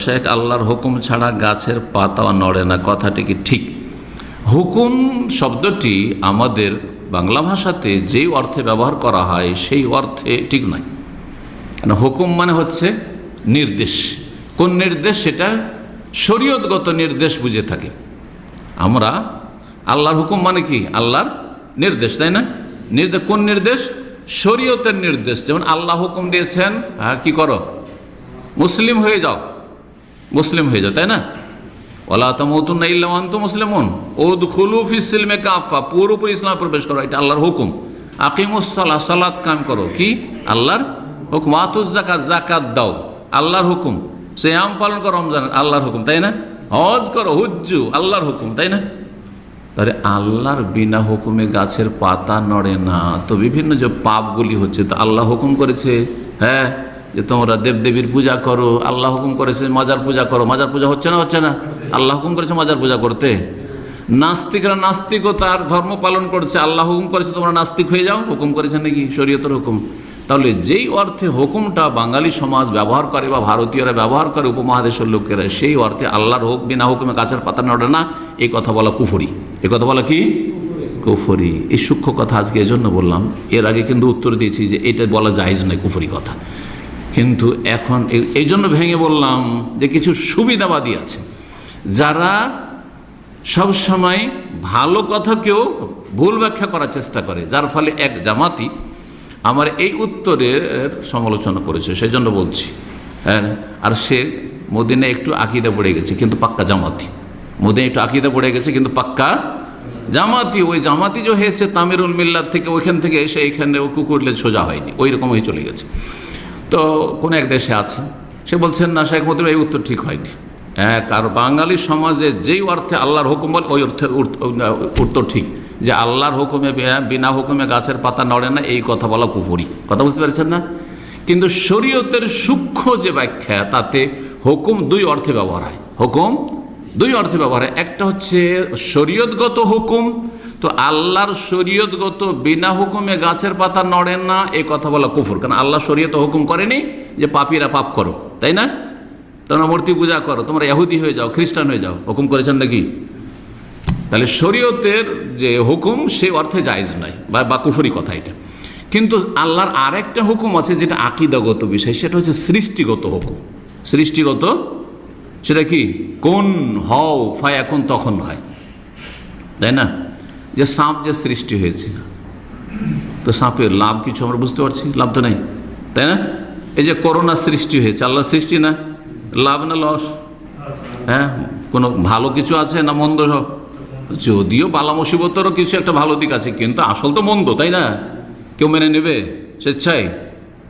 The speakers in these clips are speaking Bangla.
শেখ আল্লাহর হুকুম ছাড়া গাছের পাতা নড়ে না। কথাটি কি ঠিক? হুকুম শব্দটি আমাদের বাংলা ভাষাতে যেই অর্থে ব্যবহার করা হয়, সেই অর্থে ঠিক নয়। কেন হুকুম মানে হচ্ছে নির্দেশ। কোন নির্দেশ? সেটা শরীয়তগত নির্দেশ বুঝে থাকে। আমরা আল্লাহর হুকুম মানে কি? আল্লাহর নির্দেশ, তাই না? নির্দেশ কোন নির্দেশ? শরীয়তের নির্দেশ। যেমন আল্লাহ হুকুম দিয়েছেন হ্যাঁ কি করো? মুসলিম হয়ে যাও। মুসলিম হয়ে যাও, তাই না? ওলা তমতুন ইল্লাম তো মুসলিমন। ওদ খুলুফ ইসলামে কাফা পুরোপুরি ইসলাম প্রবেশ করো, এটা আল্লাহর হুকুম। আকিমুসলা সালাত কাম করো। কি? আল্লাহর হুকুম। আতুস জাকাত জাকাত দাও। আল্লাহর হুকুম। আম পালন করো রমজান আল্লাহর হুকুম, তাই না? হজ করো, হুজ্জু, আল্লাহর হুকুম, তাই না? তাহলে আল্লাহর বিনা হুকুমে গাছের পাতা নড়ে না। তো বিভিন্ন যে পাপগুলি হচ্ছে, তো আল্লাহ হুকুম করেছে। হ্যাঁ? যে তোমরা দেবদেবীর পূজা করো, আল্লাহ হুকুম করেছে মাজার পূজা করো। মাজার পূজা হচ্ছে না হচ্ছে না? আল্লাহ হুকুম করেছে মাজার পূজা করতে? নাস্তিকরা নাস্তিকতার ধর্ম পালন করছে, আল্লাহ হুকুম করেছে তোমরা নাস্তিক হয়ে যাও? হুকুম করেছে নাকি? শরীয়তের হুকুম। তাহলে যেই অর্থে হুকুমটা বাঙালি সমাজ ব্যবহার করে বা ভারতীয়রা ব্যবহার করে উপমহাদেশের লোকেরা, সেই অর্থে আল্লাহর হোক বিনা হুকুমে গাছের পাতা নড়ে না এই কথা বলা কুফরি। এ কথা বলা কি? কুফরি। এই সূক্ষ্ম কথা আজকে এজন্য বললাম, এর আগে কিন্তু উত্তর দিয়েছি যে এটা বলা জাহেজ নয়, কুফরি কথা। কিন্তু এখন এই- জন্য ভেঙে বললাম যে কিছু সুবিধাবাদী আছে। যারা সব সময় ভালো কথাকেও ভুল ব্যাখ্যা করার চেষ্টা করে, যার ফলে এক জামাতি আমার এই উত্তরের সমালোচনা করেছে সেই জন্য বলছি হ্যাঁ আর সে মদিনে একটু আকিদা পড়ে গেছে, কিন্তু পাক্কা জামাতি। মদিনে একটু আকিদা পড়ে গেছে, কিন্তু পাক্কা জামাতি। ওই জামাতি যে হয়েছে তামিরুল মিল্লাত থেকে ওইখান থেকে এসে এখানে ও কুকুরলে সোজা হয়নি, ওই রকম হয়ে চলে গেছে। তো কোন এক দেশে আছে, সে বলছেন, না, শেখ মতির এই উত্তর ঠিক হয়নি। হ্যাঁ আর বাঙালি সমাজে যেই অর্থে আল্লাহর হুকুম বলে, ওই অর্থে উত্তর ঠিক। যে আল্লাহর হুকুমে বিনা- হুকুমে গাছের পাতা নড়ে না, এই কথা বলা কুফরি। কথা বুঝতে পারছেন না? কিন্তু শরীয়তের সূক্ষ্ম যে ব্যাখ্যা, তাতে হুকুম দুই অর্থে ব্যবহার হয়। হুকুম দুই অর্থে ব্যবহার হয়। একটা হচ্ছে শরীয়তগত হুকুম তো আল্লাহর শরীয়তগত বিনা হুকুমে গাছের পাতা নড়ে না এই কথা বলা কুফুর। কারণ আল্লাহ শরীয়ত হুকুম করেনি যে পাপীরা পাপ করো, তাই না? তোমরা মূর্তি পূজা করো, তোমরা ইহুদি হয়ে যাও, খ্রিস্টান হয়ে যাও, হুকুম করেছেন নাকি? তাহলে শরীয়তের যে হুকুম, সে অর্থে জায়জ নয়, বা বা কুফরি কথা এটা। কিন্তু আল্লাহর আরেকটা হুকুম আছে যেটা আকিদাগত বিষয়, সেটা হচ্ছে সৃষ্টিগত হুকুম। সৃষ্টিগত সেটা কি? কোন হও ফায় এখন তখন হয়। তাই না? যে সাপ যে সৃষ্টি হয়েছে। তো সাপের লাভ কিছু আমরা বুঝতে পারছি, লাভ তো নেই, তাই না? এই যে করোনা সৃষ্টি হয়েছে, আল্লাহর সৃষ্টি না? লাভ না লস? হ্যাঁ কোনো ভালো কিছু আছে না মন্দ? যদিও বালা মুসিবতেরও কিছু একটা ভালো দিক আছে, কিন্তু আসল তো মন্দ, তাই না? কেউ মেনে নেবে? স্বেচ্ছায়?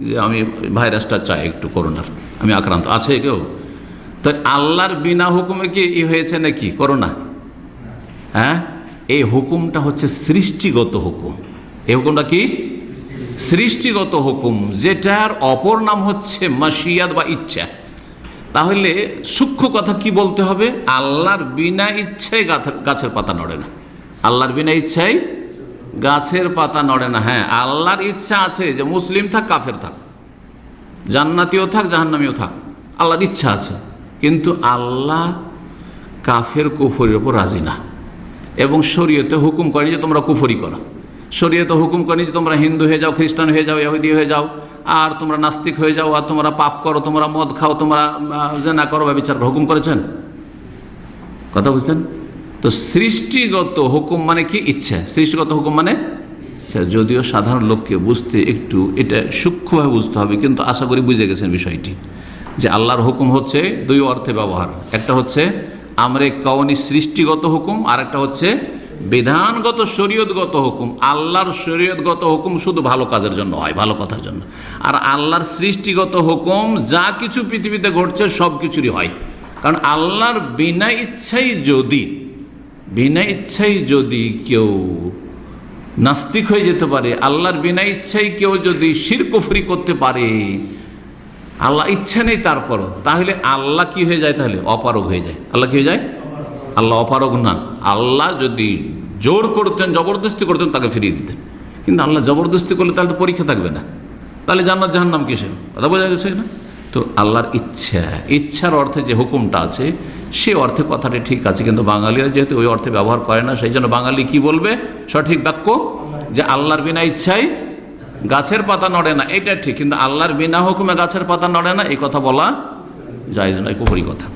যে আমি ভাইরাসটা চাই একটু করোনার, আমি আক্রান্ত, আছে কেউ? তো আল্লাহর বিনা হুকুমে কি ই হয়েছে নাকি করোনা? হ্যাঁ? এই হুকুমটা হচ্ছে সৃষ্টিগত হুকুম। এই হুকুমটা কি? সৃষ্টিগত হুকুম, যেটার অপর নাম হচ্ছে মাসিয়াত বা ইচ্ছা। তাহলে সূক্ষ্ম কথা কি বলতে হবে? আল্লাহর বিনা ইচ্ছায় গাছের পাতা নড়ে না। আল্লাহর বিনা ইচ্ছায় গাছের পাতা নড়ে না। হ্যাঁ আল্লাহর ইচ্ছা আছে যে মুসলিম থাক, কাফের থাক। জান্নাতিও থাক জাহান্নামিও থাক, আল্লাহর ইচ্ছা আছে। কিন্তু আল্লাহ কাফের কুফরির ওপর রাজি না। এবং শরীয়তে হুকুম করেনি যে তোমরা কুফরি করো। শরীয়তে হুকুম করেনি যে তোমরা হিন্দু হয়ে যাও, খ্রিস্টান হয়ে যাও, ইহুদি হয়ে যাও, আর তোমরা নাস্তিক হয়ে যাও, আর তোমরা পাপ করো, তোমরা মদ খাও, তোমরা জেনা করো বা বিচার হুকুম করেছেন? কথা বুঝতেন তো সৃষ্টিগত হুকুম মানে কি? ইচ্ছা। সৃষ্টিগত হুকুম মানে যদিও সাধারণ লোককে বুঝতে একটু এটা সূক্ষ্মভাবে বুঝতে হবে, কিন্তু আশা করি বুঝে গেছেন বিষয়টি, যে আল্লাহর হুকুম হচ্ছে দুই অর্থে ব্যবহার। একটা হচ্ছে আমরে কওনি সৃষ্টিগত হুকুম আর একটা হচ্ছে বিধানগত শরীয়তগত হুকুম। আল্লাহর শরীয়তগত হুকুম শুধু ভালো কাজের জন্য হয়, ভালো কথার জন্য। আর আল্লাহর সৃষ্টিগত হুকুম যা কিছু পৃথিবীতে ঘটছে সব কিছুরই হয়। কারণ আল্লাহর বিনা ইচ্ছাই যদি, বিনা ইচ্ছাই যদি কেউ নাস্তিক হয়ে যেতে পারে, আল্লাহর বিনা ইচ্ছাই কেউ যদি শিরকুফরি করতে পারে আল্লাহ ইচ্ছা নেই তারপরও। তাহলে আল্লাহ কি হয়ে যায় তাহলে? অপারগ হয়ে যায়। আল্লাহ কি হয়ে যায়? আল্লাহ অপারগ না। আল্লাহ যদি জোর করতেন, জবরদস্তি করতেন, তাকে ফিরিয়ে দিতেন। কিন্তু আল্লাহ জবরদস্তি করলে তাহলে তো পরীক্ষা থাকবে না। তাহলে জান্নাত জাহান্নাম কিসে কথা বোঝা গেছে না? তো আল্লাহর ইচ্ছা, ইচ্ছার অর্থে যে হুকুমটা আছে, সে অর্থে কথাটি ঠিক আছে। কিন্তু বাঙালিরা যেহেতু ওই অর্থে ব্যবহার করে না, সেই জন্য বাঙালি কি বলবে? সঠিক বাক্য? যে আল্লাহর বিনা ইচ্ছাই গাছের পাতা নড়ে না এটা ঠিক, কিন্তু আল্লাহর বিনা হুকুমে গাছের পাতা নড়ে না, এই কথা বলা যায় না কুপুরি কথা।